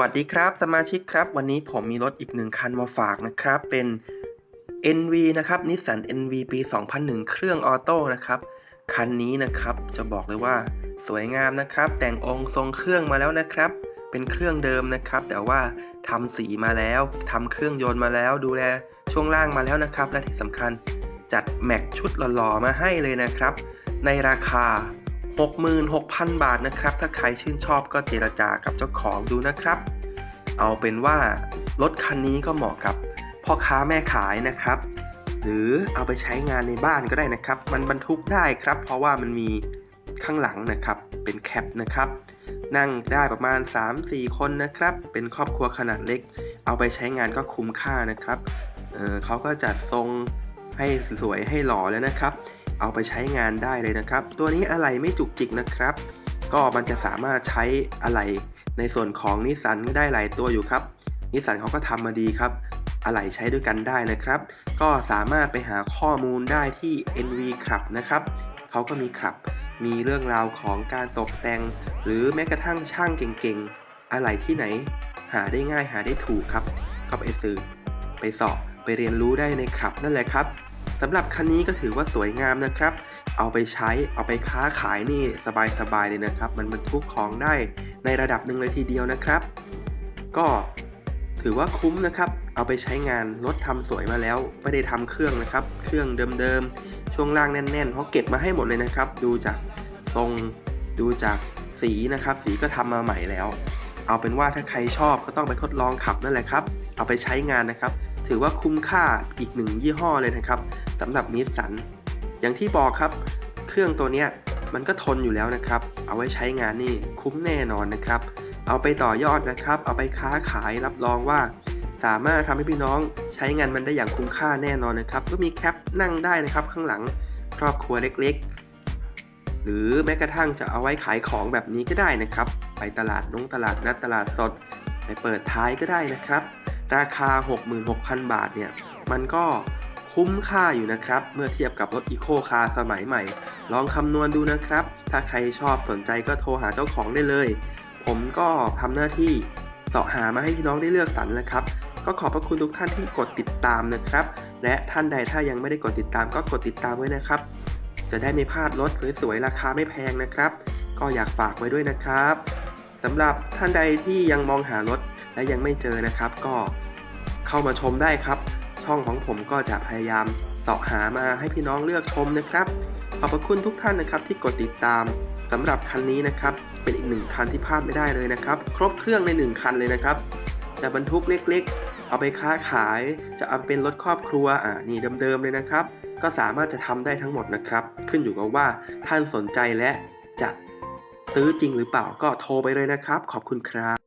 วัสดีครับสมาชิกครับ วันนี้ผมมีรถอีกหนึ่งคันมาฝากนะครับ เป็น NV นะครับนิสสัน NV ปี 2001 เครื่องออโต้นะครับ คันนี้นะครับจะบอกเลยว่าสวยงามนะครับ แต่งองค์ทรงเครื่องมาแล้วนะครับ เป็นเครื่องเดิมนะครับ แต่ว่าทำสีมาแล้วทำเครื่องยนต์มาแล้ว ดูแลช่วงล่างมาแล้วนะครับ และที่สำคัญจัดแม็กชุดหล่อๆมาให้เลยนะครับ ในราคา 66,000 บาทนะครับ ถ้าใครชื่นชอบก็เจรจากับเจ้าของดูนะครับ เอาเป็นว่ารถคันนี้ก็เหมาะกับพ่อค้าแม่ขายนะครับ หรือเอาไปใช้งานในบ้านก็ได้นะครับ มันบรรทุกได้ครับ เพราะว่ามันมีข้างหลังนะครับ เป็นแคปนะครับ นั่งได้ประมาณ 3-4 คนนะครับ เป็นครอบครัวขนาดเล็ก เอาไปใช้งานก็คุ้มค่านะครับเออเขาก็จัดทรงให้สวยให้หล่อแล้วนะครับ เอาไปใช้งานได้เลยนะครับ ตัวนี้อะไหล่ไม่จุกจิกนะครับ ก็มันจะสามารถใช้อะไหล่ในส่วนของนิสสันได้หลายตัวอยู่ครับนิสสันเขาก็ทำมาดีครับอะไหล่ใช้ด้วยกันได้นะครับ ก็สามารถไปหาข้อมูลได้ที่ NV Club นะครับเขาก็มีคลับ มีเรื่องราวของการตกแต่ง หรือแม้กระทั่งช่างเก่งๆ อะไหล่ที่ไหน หาได้ง่ายหาได้ถูกครับ ก็ไปสืบไปสอบไปเรียนรู้ได้ในคลับนั่นแหละครับ สำหรับคันนี้ก็ถือว่าสวยงามนะครับ เอาไปใช้เอาไปค้าขายนี่สบายๆเลยนะครับ มันบรรทุกของได้ในระดับหนึ่งเลยทีเดียวนะครับ ก็ถือว่าคุ้มนะครับ เอาไปใช้งานรถทำสวยมาแล้ว ไม่ได้ทำเครื่องนะครับ เครื่องเดิมๆ ช่วงล่างแน่นๆเขาเก็บมาให้หมดเลยนะครับ ดูจากทรง ดูจากสีนะครับ สีก็ทำมาใหม่แล้ว เอาเป็นว่าถ้าใครชอบก็ต้องไปทดลองขับนั่นแหละครับ เอาไปใช้งานนะครับ ถือว่าคุ้มค่าอีกหนึ่งยี่ห้อเลยนะครับสำหรับนิสสันอย่างที่บอกครับ เครื่องตัวเนี้ยมันก็ทนอยู่แล้วนะครับ เอาไว้ใช้งานนี่คุ้มแน่นอนนะครับ เอาไปต่อยอดนะครับ เอาไปค้าขายรับรองว่า สามารถทำให้พี่น้องใช้งานมันได้อย่างคุ้มค่าแน่นอนนะครับ ก็มีแคปนั่งได้นะครับ ข้างหลังครอบครัวเล็กๆ หรือแม้กระทั่งจะเอาไว้ขายของแบบนี้ก็ได้นะครับ ไปตลาดนงตลาดนัดตลาดสด ไปเปิดท้ายก็ได้นะครับ ราคา 66,000 บาทเนี่ย มันก็คุ้มค่าอยู่นะครับ เมื่อเทียบกับรถอีโคคาร์สมัยใหม่ ลองคำนวณดูนะครับ ถ้าใครชอบสนใจก็โทรหาเจ้าของได้เลย ผมก็ทำหน้าที่เสาะหามาให้พี่น้องได้เลือกสรรนะครับ ก็ขอบพระคุณทุกท่านที่กดติดตามนะครับ และท่านใดถ้ายังไม่ได้กดติดตามก็กดติดตามไว้นะครับ จะได้ไม่พลาดรถสวยๆราคาไม่แพงนะครับ ก็อยากฝากไว้ด้วยนะครับ สำหรับท่านใดที่ยังมองหารถและยังไม่เจอนะครับ ก็เข้ามาชมได้ครับ ช่องของผมก็จะพยายามเสาะหามาให้พี่น้องเลือกชมนะครับ ขอบพระคุณทุกท่านนะครับที่กดติดตามสำหรับคันนี้นะครับ เป็นอีกหนึ่งคันที่พลาดไม่ได้เลยนะครับ ครบเครื่องในหนึ่งคันเลยนะครับ จะบรรทุกเล็กๆ เอาไปค้าขาย จะเอาเป็นรถครอบครัวอ่านี่เดิมๆเลยนะครับ ก็สามารถจะทำได้ทั้งหมดนะครับ ขึ้นอยู่กับว่าท่านสนใจและจะ ซื้อจริงหรือเปล่าก็โทรไปเลยนะครับ ขอบคุณครับ